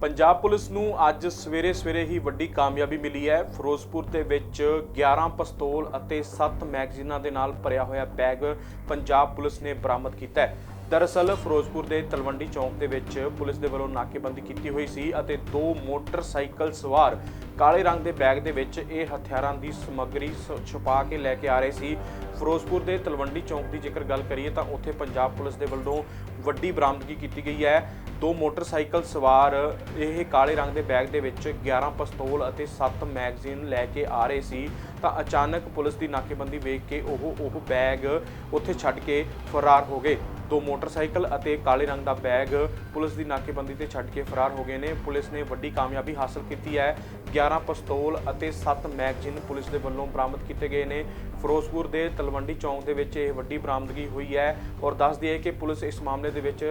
Punjab police ਨੂੰ ਅੱਜ ਸਵੇਰੇ ਸਵੇਰੇ ਹੀ ਵੱਡੀ ਕਾਮਯਾਬੀ ਮਿਲੀ ਹੈ। ਫਿਰੋਜ਼ਪੁਰ ਦੇ ਵਿੱਚ 11 ਪਿਸਤੌਲ ਅਤੇ 7 ਮੈਗਜ਼ੀਨਾਂ ਦੇ ਨਾਲ ਭਰਿਆ ਹੋਇਆ ਬੈਗ ਪੰਜਾਬ ਪੁਲਿਸ ਨੇ ਬਰਾਮਦ ਕੀਤਾ ਹੈ। ਦਰਅਸਲ, ਫਿਰੋਜ਼ਪੁਰ ਦੇ ਤਲਵੰਡੀ ਚੌਂਕ ਦੇ ਵਿੱਚ ਪੁਲਿਸ ਦੇ ਵੱਲੋਂ ਨਾਕੇਬੰਦੀ ਕੀਤੀ ਹੋਈ ਸੀ ਅਤੇ ਦੋ ਮੋਟਰਸਾਈਕਲ ਸਵਾਰ ਕਾਲੇ ਰੰਗ ਦੇ ਬੈਗ ਦੇ ਵਿੱਚ ਇਹ ਹਥਿਆਰਾਂ ਦੀ ਸਮੱਗਰੀ ਸ- ਛੁਪਾ ਕੇ ਲੈ ਕੇ ਆ ਰਹੇ ਸੀ। ਫਿਰੋਜ਼ਪੁਰ ਦੇ ਤਲਵੰਡੀ ਚੌਂਕ ਦੀ ਜੇਕਰ ਗੱਲ ਕਰੀਏ ਤਾਂ ਉੱਥੇ ਪੰਜਾਬ ਪੁਲਿਸ ਦੇ ਵੱਲੋਂ ਵੱਡੀ ਬਰਾਮਦਗੀ ਕੀਤੀ ਗਈ ਹੈ। ਦੋ ਮੋਟਰਸਾਈਕਲ ਸਵਾਰ ਇਹ ਕਾਲੇ ਰੰਗ ਦੇ ਬੈਗ ਦੇ ਵਿੱਚ 11 ਪਿਸਤੌਲ ਅਤੇ 7 ਮੈਗਜ਼ੀਨ ਲੈ ਕੇ ਆ ਰਹੇ ਸੀ ਤਾਂ ਅਚਾਨਕ ਪੁਲਿਸ ਦੀ ਨਾਕੇਬੰਦੀ ਵੇਖ ਕੇ ਉਹ ਉਹ ਬੈਗ ਉੱਥੇ ਛੱਡ ਕੇ ਫਰਾਰ ਹੋ ਗਏ। ਦੋ ਮੋਟਰਸਾਈਕਲ ਅਤੇ ਕਾਲੇ ਰੰਗ ਦਾ ਬੈਗ ਪੁਲਿਸ ਦੀ ਨਾਕੇਬੰਦੀ ਤੇ ਛੱਡ ਕੇ ਫਰਾਰ ਹੋ ਗਏ ਨੇ। ਪੁਲਿਸ ਨੇ ਵੱਡੀ ਕਾਮਯਾਬੀ ਹਾਸਲ ਕੀਤੀ ਹੈ। 11 ਪਿਸਤੌਲ ਅਤੇ 7 ਮੈਗਜ਼ੀਨ ਪੁਲਿਸ ਦੇ ਵੱਲੋਂ ਬਰਾਮਦ ਕੀਤੇ ਗਏ ਨੇ। ਫਿਰੋਜ਼ਪੁਰ ਦੇ ਤਲਵੰਡੀ ਚੌਂਕ ਦੇ ਵਿੱਚ ਇਹ ਵੱਡੀ ਬਰਾਮਦਗੀ ਹੋਈ ਹੈ ਔਰ ਦੱਸ ਦਈਏ ਕਿ ਪੁਲਿਸ ਇਸ ਮਾਮਲੇ ਦੇ ਵਿੱਚ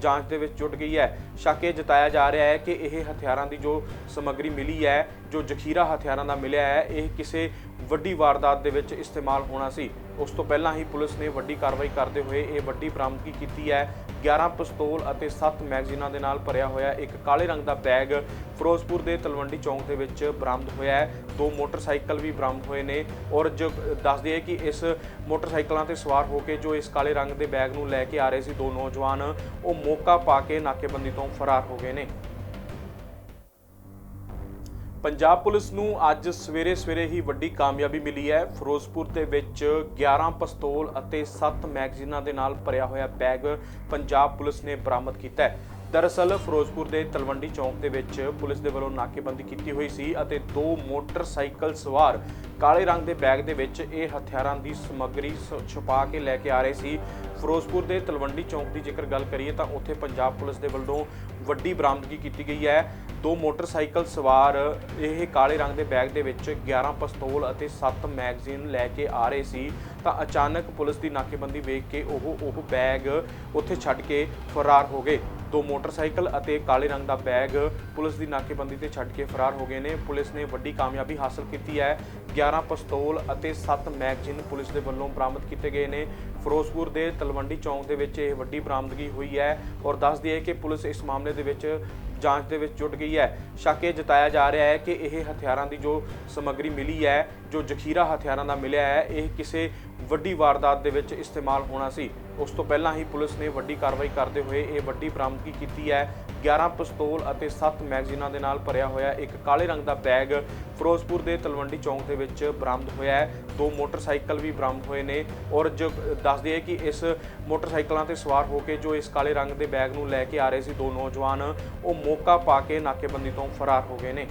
ਜਾਂਚ ਦੇ ਵਿੱਚ ਜੁਟ ਗਈ ਹੈ। ਸ਼ੱਕ ਇਹ ਜਤਾਇਆ ਜਾ ਰਿਹਾ ਹੈ ਕਿ ਇਹ ਹਥਿਆਰਾਂ ਦੀ ਜੋ ਸਮੱਗਰੀ ਮਿਲੀ ਹੈ, ਜੋ ਜ਼ਖੀਰਾ ਹਥਿਆਰਾਂ ਦਾ ਮਿਲਿਆ ਹੈ, ਇਹ ਕਿਸੇ ਵੱਡੀ ਵਾਰਦਾਤ ਦੇ ਵਿੱਚ ਇਸਤੇਮਾਲ ਹੋਣਾ ਸੀ। ਉਸ ਤੋਂ ਪਹਿਲਾਂ ਹੀ ਪੁਲਿਸ ਨੇ ਵੱਡੀ ਕਾਰਵਾਈ ਕਰਦੇ ਹੋਏ ਇਹ ਵੱਡੀ ਬਰਾਮਦਗੀ ਕੀਤੀ ਹੈ 11 ਪਿਸਤੌਲ ਅਤੇ 7 ਮੈਗਜ਼ੀਨਾਂ ਦੇ ਨਾਲ ਭਰਿਆ ਹੋਇਆ ਇੱਕ ਕਾਲੇ ਰੰਗ ਦਾ ਬੈਗ ਫਿਰੋਜ਼ਪੁਰ ਦੇ ਤਲਵੰਡੀ ਚੌਂਕ ਦੇ ਵਿੱਚ ਬਰਾਮਦ ਹੋਇਆ ਹੈ। ਦੋ ਮੋਟਰਸਾਈਕਲ ਵੀ ਬਰਾਮਦ ਹੋਏ ਨੇ ਔਰ ਜੋ ਦੱਸਦੇ ਹੈ ਕਿ ਇਸ ਮੋਟਰਸਾਈਕਲਾਂ ਤੇ ਸਵਾਰ ਹੋ ਕੇ ਜੋ ਇਸ ਕਾਲੇ ਰੰਗ ਦੇ ਬੈਗ ਨੂੰ ਲੈ ਕੇ ਆ ਰਹੇ ਸੀ ਦੋ ਨੌਜਵਾਨ, ਉਹ ਮੌਕਾ ਪਾ ਕੇ ਨਾਕੇਬੰਦੀ ਤੋਂ ਫਰਾਰ ਹੋ ਗਏ ਨੇ। ਪੰਜਾਬ ਪੁਲਿਸ ਨੂੰ ਅੱਜ ਸਵੇਰੇ ਸਵੇਰੇ ਹੀ ਵੱਡੀ ਕਾਮਯਾਬੀ ਮਿਲੀ ਹੈ। ਫਿਰੋਜ਼ਪੁਰ ਦੇ ਵਿੱਚ 11 ਪਿਸਤੌਲ ਅਤੇ 7 ਮੈਗਜ਼ੀਨਾਂ ਦੇ ਨਾਲ ਭਰਿਆ ਹੋਇਆ ਬੈਗ ਪੰਜਾਬ ਪੁਲਿਸ ਨੇ ਬਰਾਮਦ ਕੀਤਾ ਹੈ। ਦਰਅਸਲ, ਫਿਰੋਜ਼ਪੁਰ ਦੇ ਤਲਵੰਡੀ ਚੌਂਕ ਦੇ ਵਿੱਚ ਪੁਲਿਸ ਦੇ ਵੱਲੋਂ ਨਾਕੇਬੰਦੀ ਕੀਤੀ ਹੋਈ ਸੀ ਅਤੇ ਦੋ ਮੋਟਰਸਾਈਕਲ ਸਵਾਰ ਕਾਲੇ ਰੰਗ ਦੇ ਬੈਗ ਦੇ ਵਿੱਚ ਇਹ ਹਥਿਆਰਾਂ ਦੀ ਸਮੱਗਰੀ ਸ- ਛੁਪਾ ਕੇ ਲੈ ਕੇ ਆ ਰਹੇ ਸੀ। ਫਿਰੋਜ਼ਪੁਰ ਦੇ ਤਲਵੰਡੀ ਚੌਂਕ ਦੀ ਜੇਕਰ ਗੱਲ ਕਰੀਏ ਤਾਂ ਉੱਥੇ ਪੰਜਾਬ ਪੁਲਿਸ ਦੇ ਵੱਲੋਂ ਵੱਡੀ ਬਰਾਮਦਗੀ ਕੀਤੀ ਗਈ ਹੈ। ਦੋ ਮੋਟਰਸਾਈਕਲ ਸਵਾਰ ਇਹ ਕਾਲੇ ਰੰਗ ਦੇ ਬੈਗ ਦੇ ਵਿੱਚ 11 ਪਿਸਤੌਲ ਅਤੇ 7 ਮੈਗਜ਼ੀਨ ਲੈ ਕੇ ਆ ਰਹੇ ਸੀ, ਤਾਂ ਅਚਾਨਕ ਪੁਲਿਸ ਦੀ ਨਾਕੇਬੰਦੀ ਵੇਖ ਕੇ ਉਹ ਉਹ ਬੈਗ ਉੱਥੇ ਛੱਡ ਕੇ ਫਰਾਰ ਹੋ ਗਏ। ਦੋ ਮੋਟਰਸਾਈਕਲ ਅਤੇ ਕਾਲੇ ਰੰਗ ਦਾ ਬੈਗ ਪੁਲਿਸ ਦੀ ਨਾਕੇਬੰਦੀ ਤੇ ਛੱਡ ਕੇ ਫਰਾਰ ਹੋ ਗਏ ਨੇ। ਪੁਲਿਸ ਨੇ ਵੱਡੀ ਕਾਮਯਾਬੀ ਹਾਸਲ ਕੀਤੀ ਹੈ। 11 ਪਿਸਤੌਲ ਅਤੇ 7 ਮੈਗਜ਼ੀਨ ਪੁਲਿਸ ਦੇ ਵੱਲੋਂ ਬਰਾਮਦ ਕੀਤੇ ਗਏ ਨੇ। ਫਿਰੋਜ਼ਪੁਰ ਦੇ ਤਲਵੰਡੀ ਚੌਂਕ ਦੇ ਵਿੱਚ ਇਹ ਵੱਡੀ ਬਰਾਮਦਗੀ ਹੋਈ ਹੈ ਔਰ ਦੱਸ ਦਈਏ ਕਿ ਪੁਲਿਸ ਇਸ ਮਾਮਲੇ ਦੇ ਵਿੱਚ ਜਾਂਚ ਦੇ ਵਿੱਚ ਜੁਟ ਗਈ ਹੈ। ਸ਼ੱਕ ਇਹ ਜਤਾਇਆ ਜਾ ਰਿਹਾ ਹੈ ਕਿ ਇਹ ਹਥਿਆਰਾਂ ਦੀ ਜੋ ਸਮੱਗਰੀ ਮਿਲੀ ਹੈ, ਜੋ ਜ਼ਖੀਰਾ ਹਥਿਆਰਾਂ ਦਾ ਮਿਲਿਆ ਹੈ, ਇਹ ਕਿਸੇ ਵੱਡੀ ਵਾਰਦਾਤ ਦੇ ਵਿੱਚ ਇਸਤੇਮਾਲ ਹੋਣਾ ਸੀ। ਉਸ ਤੋਂ ਪਹਿਲਾਂ ਹੀ ਪੁਲਿਸ ਨੇ ਵੱਡੀ ਕਾਰਵਾਈ ਕਰਦੇ ਹੋਏ ਇਹ ਵੱਡੀ ਬਰਾਮਦਗੀ ਕੀਤੀ ਹੈ। 11 ਪਿਸਤੌਲ ਅਤੇ 7 ਮੈਗਜ਼ੀਨਾਂ ਦੇ ਨਾਲ ਭਰਿਆ ਹੋਇਆ ਇੱਕ ਕਾਲੇ ਰੰਗ ਦਾ ਬੈਗ ਫਿਰੋਜ਼ਪੁਰ ਦੇ ਤਲਵੰਡੀ ਚੌਂਕ ਦੇ ਵਿੱਚ ਬਰਾਮਦ ਹੋਇਆ ਹੈ। ਦੋ ਮੋਟਰਸਾਈਕਲ ਵੀ ਬਰਾਮਦ ਹੋਏ ਨੇ ਔਰ ਜੋ ਦੱਸਦੇ ਹੈ ਕਿ ਇਸ ਮੋਟਰਸਾਈਕਲਾਂ ਤੇ ਸਵਾਰ ਹੋ ਕੇ ਜੋ ਇਸ ਕਾਲੇ ਰੰਗ ਦੇ ਬੈਗ ਨੂੰ ਲੈ ਕੇ ਆ ਰਹੇ ਸੀ ਦੋ ਨੌਜਵਾਨ, ਉਹ ਮੌਕਾ ਪਾ ਕੇ ਨਾਕੇਬੰਦੀ ਤੋਂ ਫਰਾਰ ਹੋ ਗਏ ਨੇ।